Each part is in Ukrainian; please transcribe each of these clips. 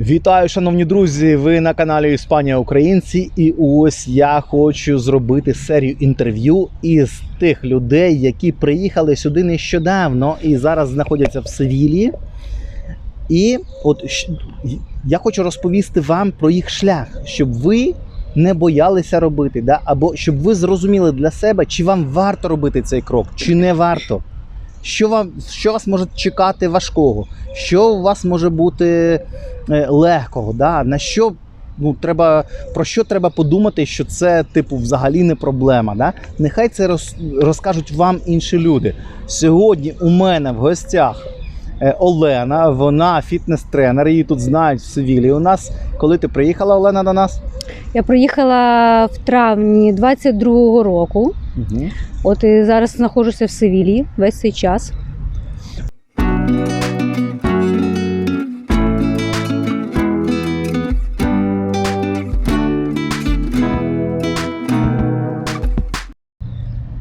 Вітаю, шановні друзі! Ви на каналі Іспанія Українці, і ось я хочу зробити серію інтерв'ю із тих людей, які приїхали сюди нещодавно і зараз знаходяться в Севілії. І от я хочу розповісти вам про їх шлях, щоб ви не боялися робити, да? або щоб ви зрозуміли для себе, чи вам варто робити цей крок, чи не варто. Що вам що вас може чекати важкого? Що у вас може бути е, легкого? Да? На що ну, треба, про що треба подумати, що це, типу, взагалі не проблема. Да? Нехай це роз, розкажуть вам інші люди. Сьогодні у мене в гостях е, Олена, вона фітнес-тренер, її тут знають в Севілі. У нас, коли ти приїхала, Олена, до нас? Я приїхала в травні 22-го року. Угу. От і зараз знаходжуся в Севілії весь цей час.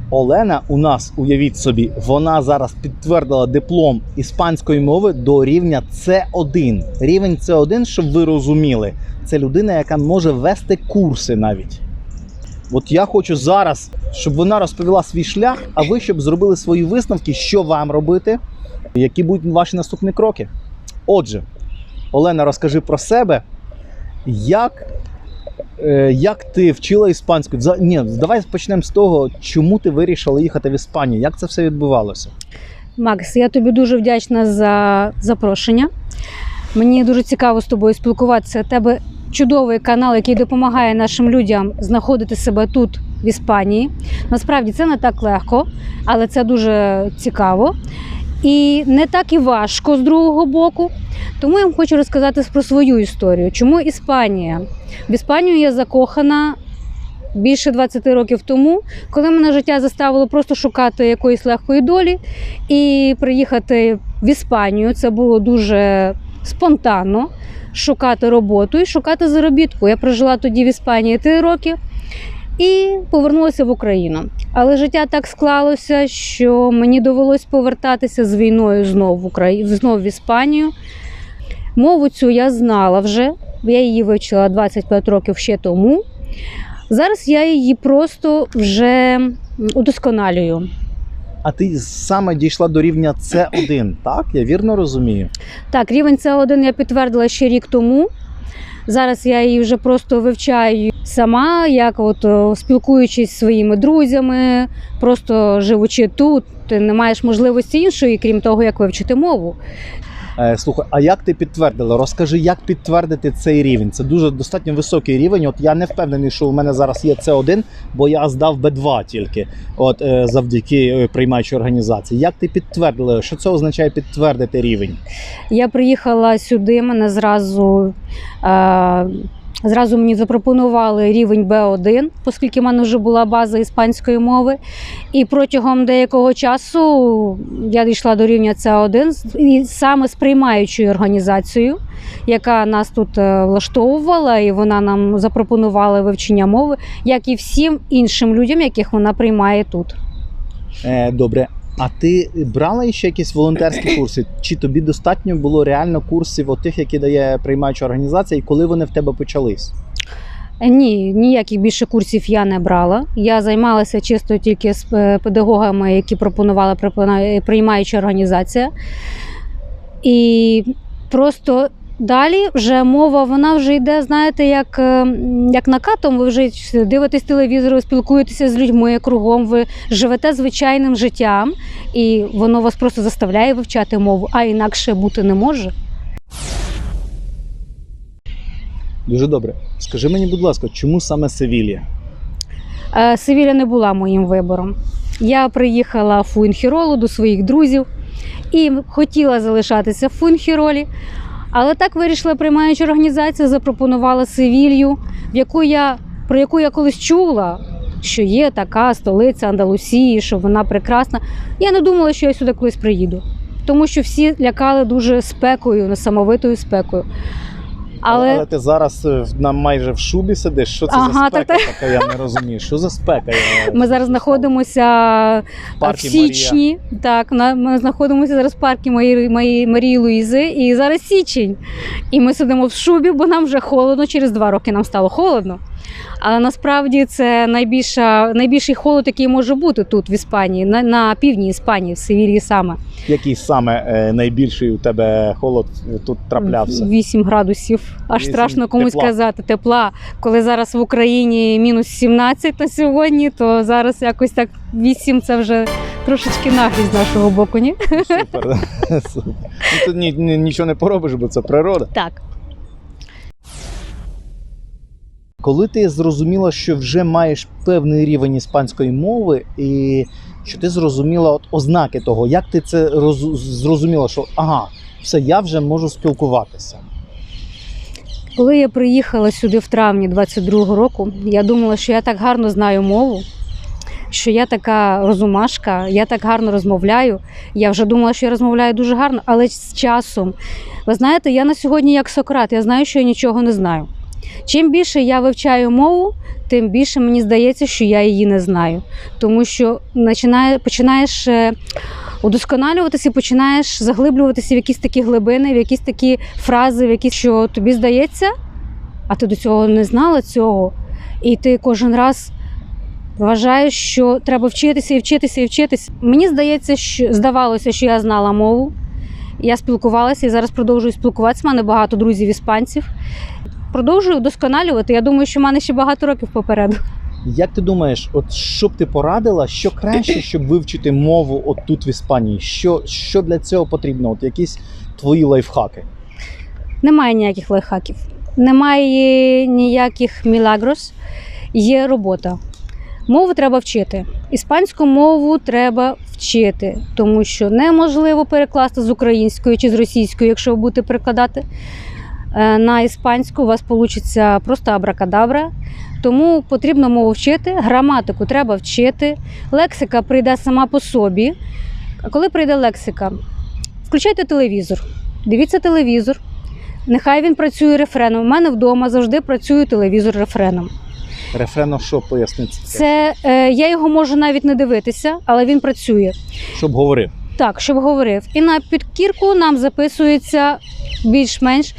Олена у нас, уявіть собі, вона зараз підтвердила диплом іспанської мови до рівня С1. Рівень С1, щоб ви розуміли, це людина, яка може вести курси навіть. От я хочу зараз, щоб вона розповіла свій шлях, а ви щоб зробили свої висновки, що вам робити, які будуть ваші наступні кроки. Отже, Олена, розкажи про себе, як Е, Як ти вчила іспанську? Ні, давай почнемо з того, чому ти вирішила їхати в Іспанію. Як це все відбувалося? Макс, я тобі дуже вдячна за запрошення. Мені дуже цікаво з тобою спілкуватися. Тебе чудовий канал, який допомагає нашим людям знаходити себе тут, в Іспанії. Насправді це не так легко, але це дуже цікаво. І не так і важко з другого боку. Тому я вам хочу розказати про свою історію. Чому Іспанія? В Іспанію я закохана більше 20 років тому, коли мене життя заставило просто шукати якоїсь легкої долі і приїхати в Іспанію. Це було дуже спонтанно шукати роботу і шукати заробітку. Я прожила тоді в Іспанії 3 роки і повернулася в Україну. Але життя так склалося, що мені довелось повертатися з війною знову в Україну, знову в Іспанію. Мову цю я знала вже. Я її вивчила 25 років ще тому. Зараз я її просто вже удосконалюю. А ти саме дійшла до рівня С1, так? Я вірно розумію? Так, рівень С1 я підтвердила ще рік тому. Зараз я її вже просто вивчаю сама, як от о, спілкуючись зі своїми друзями, просто живучи тут, ти не маєш можливості іншої, крім того, як вивчити мову. Е, слухай, а як ти підтвердила? Розкажи, як підтвердити цей рівень? Це дуже достатньо високий рівень. От я не впевнений, що у мене зараз є С1, бо я здав Б2 тільки, от е, завдяки е, приймаючій організації. Як ти підтвердила? Що це означає підтвердити рівень? Я приїхала сюди, мене зразу, зразу мені запропонували рівень Б1, оскільки в мене вже була база іспанської мови. І протягом деякого часу я дійшла до рівня С1 і саме з приймаючою організацією, яка нас тут е, влаштовувала, і вона нам запропонувала вивчення мови, як і всім іншим людям, яких вона приймає тут. Е, добре. А ти брала ще якісь волонтерські курси? Чи тобі достатньо було реально курсів от тих, які дає приймаюча організація, і коли вони в тебе почались? Ні, ніяких більше курсів я не брала. Я займалася чисто тільки з е, педагогами, які пропонувала приймаюча організація. І просто далі вже мова, вона вже йде, знаєте, як, е, як накатом. Ви вже дивитесь телевізор, ви спілкуєтеся з людьми кругом, ви живете звичайним життям, і воно вас просто заставляє вивчати мову, а інакше бути не може. Дуже добре. Скажи мені, будь ласка, чому саме Севілія? Е, Севіля не була моїм вибором. Я приїхала в Фуінхіролу до своїх друзів і хотіла залишатися в Фуінхіролі, але так вирішила приймаюча організація, запропонувала Севілью, в яку я, про яку я колись чула, що є така столиця Андалусії, що вона прекрасна. Я не думала, що я сюди колись приїду, тому що всі лякали дуже спекою, несамовитою спекою. Але, Але ти зараз е, на майже в шубі сидиш. Що це Ага, за так, спека така? Я не розумію. Що за спека? Я... ми зараз знаходимося в в січні. Так, на- ми знаходимося зараз в парку моєї, моєї Марії Луїзи, і зараз січень. І ми сидимо в шубі, бо нам вже холодно. Через два роки нам стало холодно. Але насправді це найбільша, найбільший холод, який може бути тут в Іспанії, на, на півдні Іспанії, в Севілії саме. Який саме е, найбільший у тебе холод тут траплявся? 8 градусів. Аж Вісім страшно комусь тепла. казати. Тепла. Коли зараз в Україні мінус 17 на сьогодні, то зараз якось так 8 це вже трошечки наглість з нашого боку, ні? Супер. Супер. Ну, тут ні, ні- нічого не поробиш, бо це природа. Так. Коли ти зрозуміла, що вже маєш певний рівень іспанської мови, і що ти зрозуміла от ознаки того, як ти це роз... зрозуміла, що ага, все, я вже можу спілкуватися. Коли я приїхала сюди в травні 22-го року, я думала, що я так гарно знаю мову, що я така розумашка, я так гарно розмовляю. Я вже думала, що я розмовляю дуже гарно, але з часом. Ви знаєте, я на сьогодні як Сократ, я знаю, що я нічого не знаю. Чим більше я вивчаю мову, тим більше мені здається, що я її не знаю. Тому що починає, починаєш е, удосконалюватися починаєш заглиблюватися в якісь такі глибини, в якісь такі фрази, в якісь, що тобі здається, а ти до цього не знала цього. І ти кожен раз вважаєш, що треба вчитися і вчитися і вчитися. Мені здається, що здавалося, що я знала мову. Я спілкувалася і зараз продовжую спілкуватися. У мене багато друзів іспанців. Продовжую вдосконалювати. Я думаю, що в мене ще багато років попереду. Як ти думаєш, от що б ти порадила, що краще, щоб вивчити мову от тут в Іспанії? Що, що для цього потрібно? От якісь твої лайфхаки? Немає ніяких лайфхаків, немає ніяких мілагрос, є робота. Мову треба вчити. Іспанську мову треба вчити, тому що неможливо перекласти з української чи з російської, якщо ви будете перекладати на іспанську, у вас вийде просто абракадабра. Тому потрібно мову вчити, граматику треба вчити, лексика прийде сама по собі. А коли прийде лексика, включайте телевізор, дивіться телевізор. Нехай він працює рефреном. У мене вдома завжди працює телевізор рефреном. Рефрено, що пояснити? Це е, я його можу навіть не дивитися, але він працює Щоб говорив. Так, щоб говорив. І на підкірку нам записується більш-менш.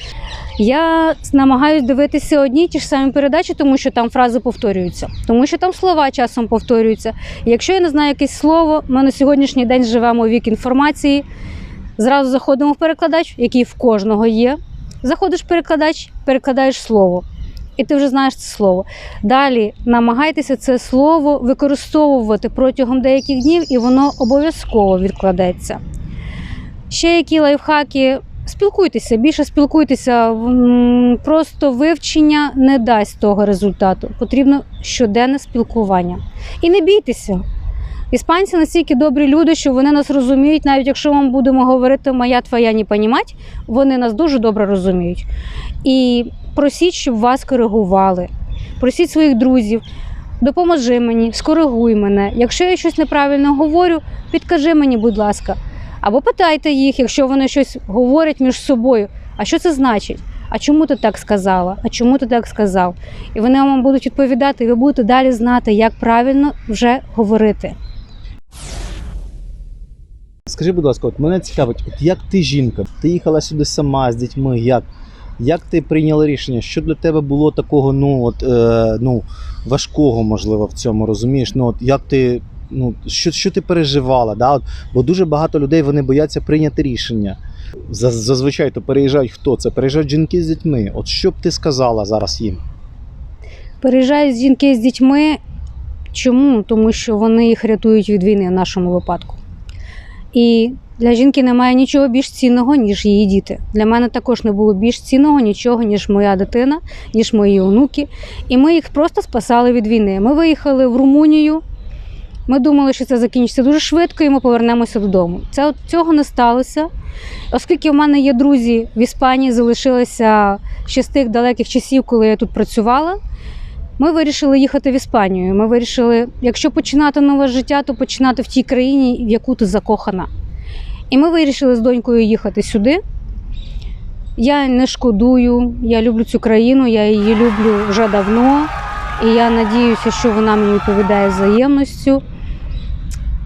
Я намагаюся дивитися одні й ті ж самі передачі, тому що там фрази повторюються, тому що там слова часом повторюються. Якщо я не знаю якесь слово, ми на сьогоднішній день живемо у вік інформації. Зразу заходимо в перекладач, який в кожного є. Заходиш в перекладач, перекладаєш слово. І ти вже знаєш це слово. Далі намагайтеся це слово використовувати протягом деяких днів, і воно обов'язково відкладеться. Ще які лайфхаки. Спілкуйтеся, більше спілкуйтеся. Просто вивчення не дасть того результату. Потрібно щоденне спілкування. І не бійтеся. Іспанці настільки добрі люди, що вони нас розуміють, навіть якщо ми будемо говорити моя твоя не понімать, вони нас дуже добре розуміють. І просіть, щоб вас коригували. Просіть своїх друзів, допоможи мені, скоригуй мене. Якщо я щось неправильно говорю, підкажи мені, будь ласка. Або питайте їх, якщо вони щось говорять між собою. А що це значить? А чому ти так сказала? А чому ти так сказав? І вони вам будуть відповідати, і ви будете далі знати, як правильно вже говорити. Скажи, будь ласка, от мене цікавить, от як ти жінка? Ти їхала сюди сама з дітьми? Як? Як ти прийняла рішення? Що для тебе було такого, ну от е, ну важкого, можливо, в цьому розумієш? Ну от як ти, ну що, що ти переживала? Да? От, бо дуже багато людей вони бояться прийняти рішення. Зазвичай то переїжджають хто це? Переїжджають жінки з дітьми. От що б ти сказала зараз їм? Переїжджають жінки з дітьми. Чому? Тому що вони їх рятують від війни в нашому випадку. І для жінки немає нічого більш цінного, ніж її діти. Для мене також не було більш цінного нічого, ніж моя дитина, ніж мої онуки. І ми їх просто спасали від війни. Ми виїхали в Румунію. Ми думали, що це закінчиться дуже швидко, і ми повернемося додому. Це цього не сталося. Оскільки в мене є друзі в Іспанії, залишилися ще з тих далеких часів, коли я тут працювала. Ми вирішили їхати в Іспанію. Ми вирішили, якщо починати нове життя, то починати в тій країні, в яку ти закохана. І ми вирішили з донькою їхати сюди. Я не шкодую, я люблю цю країну, я її люблю вже давно. І я надіюся, що вона мені відповідає взаємністю.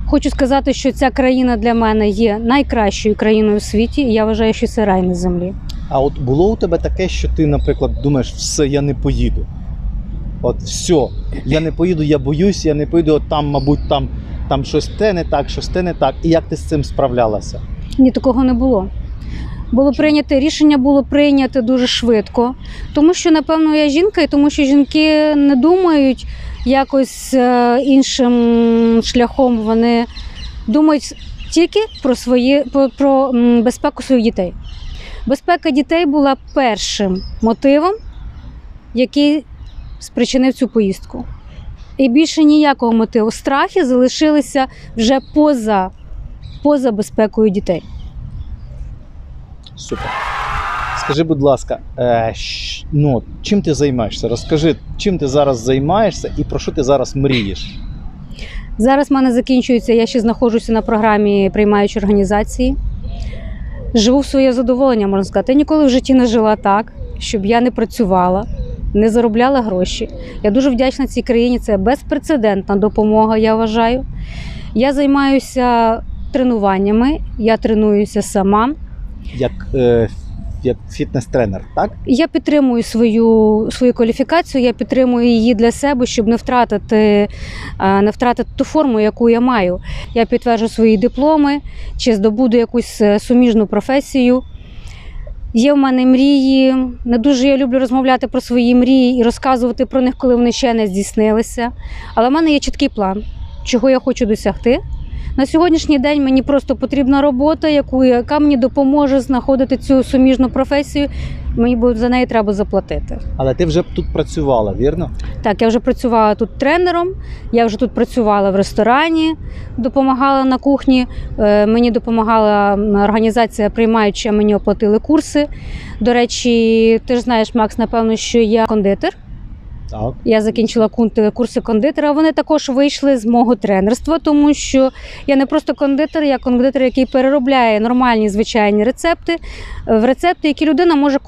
Хочу сказати, що ця країна для мене є найкращою країною в світі, і я вважаю, що це рай на землі. А от було у тебе таке, що ти, наприклад, думаєш, все, я не поїду. От все, я не поїду, я боюсь, я не поїду, от там, мабуть, там, там щось те не так, щось те не так. І як ти з цим справлялася? Ні, такого не було. Було прийнято рішення було прийнято дуже швидко, тому що, напевно, я жінка, і тому що жінки не думають якось е, іншим шляхом. Вони думають тільки про свої про, безпеку своїх дітей. Безпека дітей була першим мотивом, який спричинив цю поїздку. І більше ніякого мотиву. Страхи залишилися вже поза, поза безпекою дітей. Супер. Скажи, будь ласка, е, ну, чим ти займаєшся? Розкажи, чим ти зараз займаєшся і про що ти зараз мрієш? Зараз в мене закінчується, я ще знаходжуся на програмі приймаючої організації. Живу в своє задоволення, можна сказати. Я ніколи в житті не жила так, щоб я не працювала, не заробляла гроші. Я дуже вдячна цій країні. Це безпрецедентна допомога, я вважаю. Я займаюся тренуваннями, я тренуюся сама. Як, е, як фітнес-тренер, так? Я підтримую свою, свою кваліфікацію, я підтримую її для себе, щоб не втратити, е, не втратити ту форму, яку я маю. Я підтверджу свої дипломи чи здобуду якусь е, суміжну професію. Є в мене мрії. Не дуже я люблю розмовляти про свої мрії і розказувати про них, коли вони ще не здійснилися. Але в мене є чіткий план, чого я хочу досягти. На сьогоднішній день мені просто потрібна робота, яку, яка мені допоможе знаходити цю суміжну професію. Мені за неї треба заплатити. Але ти вже тут працювала, вірно? Так, я вже працювала тут тренером, я вже тут працювала в ресторані, допомагала на кухні. Е, Мені допомагала організація приймаюча, мені оплатили курси. До речі, ти ж знаєш, Макс, напевно, що я кондитер. Так. Я закінчила курси кондитера. Вони також вийшли з мого тренерства, тому що я не просто кондитер, я кондитер, який переробляє нормальні звичайні рецепти е, в рецепти, які людина може,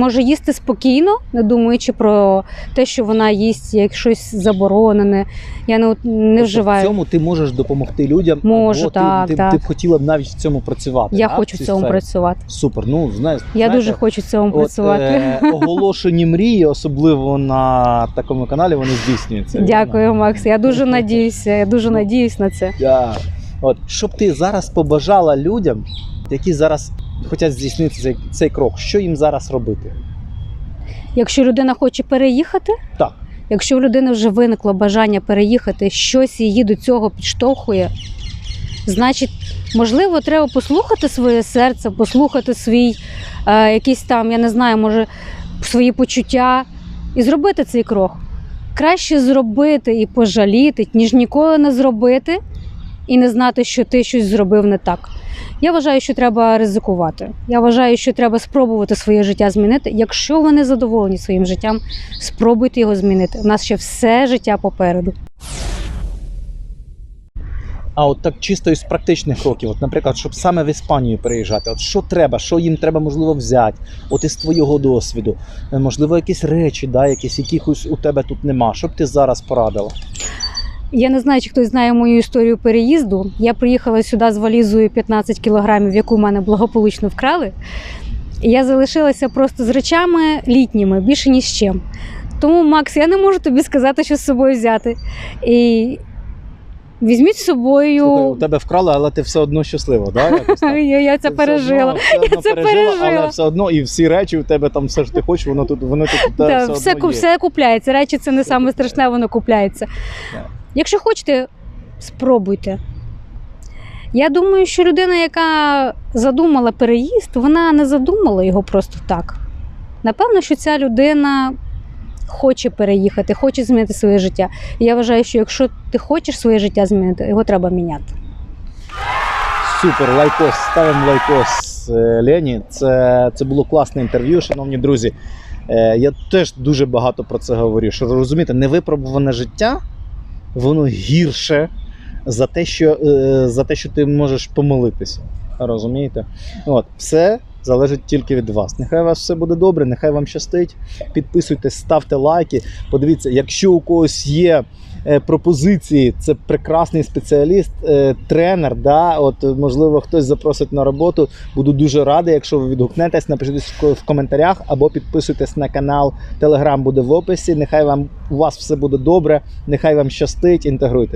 може їсти спокійно, не думаючи про те, що вона їсть як щось заборонене. Я не, не Тобто вживаю. В цьому ти можеш допомогти людям. Можу, або так, ти, ти, так. ти б хотіла б навіть в цьому працювати. Я так, хочу в цьому сфері? працювати. Супер. Ну, знаєш, Я знаєте, дуже хочу в цьому От, працювати. е, оголошені мрії, особливо на такому каналі, вони здійснюються. Дякую, Макс. Я дуже надіюся. Я дуже надіюсь на це. Да. От, що б ти зараз побажала людям, які зараз хочуть здійснити цей, цей крок, що їм зараз робити? Якщо людина хоче переїхати, Так. якщо в людини вже виникло бажання переїхати, щось її до цього підштовхує, значить, можливо, треба послухати своє серце, послухати свій е, якийсь там, я не знаю, може, свої почуття і зробити цей крок. Краще зробити і пожаліти, ніж ніколи не зробити і не знати, що ти щось зробив не так. Я вважаю, що треба ризикувати. Я вважаю, що треба спробувати своє життя змінити. Якщо ви не задоволені своїм життям, спробуйте його змінити. У нас ще все життя попереду. А от так чисто із практичних кроків, от, наприклад, щоб саме в Іспанію переїжджати, от що треба, що їм треба можливо взяти, от із твого досвіду, Е, можливо, якісь речі, да, якісь якихось у тебе тут нема. Що б ти зараз порадила? Я не знаю, чи хтось знає мою історію переїзду. Я приїхала сюди з валізою 15 кілограмів, яку в мене благополучно вкрали. Я залишилася просто з речами літніми, більше ні з чим. Тому, Макс, я не можу тобі сказати, що з собою взяти. І візьміть з собою. Слухай, у тебе вкрали, але ти все одно щаслива, да? Якось так? Я, я це Ти все пережила. одно- все одно це пережила, але все одно і всі речі у тебе там все ж ти хочеш, воно тут воно тут у тебе Та, все, все, одно ку- є. все купляється. Речі це не Все саме купляється. страшне, воно купляється. Так. Якщо хочете, спробуйте. Я думаю, що людина, яка задумала переїзд, вона не задумала його просто так. Напевно, що ця людина хоче переїхати, хоче змінити своє життя. Я вважаю, що якщо ти хочеш своє життя змінити, його треба міняти. Супер, лайкос, ставимо лайкос е, Лені. Це, це було класне інтерв'ю, шановні друзі. Е, Я теж дуже багато про це говорю. Що розумієте, невипробуване життя, воно гірше за те, що, е, за те, що ти можеш помилитися. Розумієте? От, все залежить тільки від вас. Нехай у вас все буде добре, нехай вам щастить. Підписуйтесь, ставте лайки. Подивіться, якщо у когось є е, пропозиції, це прекрасний спеціаліст, е, тренер. Да? От, можливо, хтось запросить на роботу. Буду дуже радий, якщо ви відгукнетесь, напишіть в коментарях або підписуйтесь на канал. Телеграм буде в описі. Нехай вам у вас все буде добре, нехай вам щастить, інтегруйте.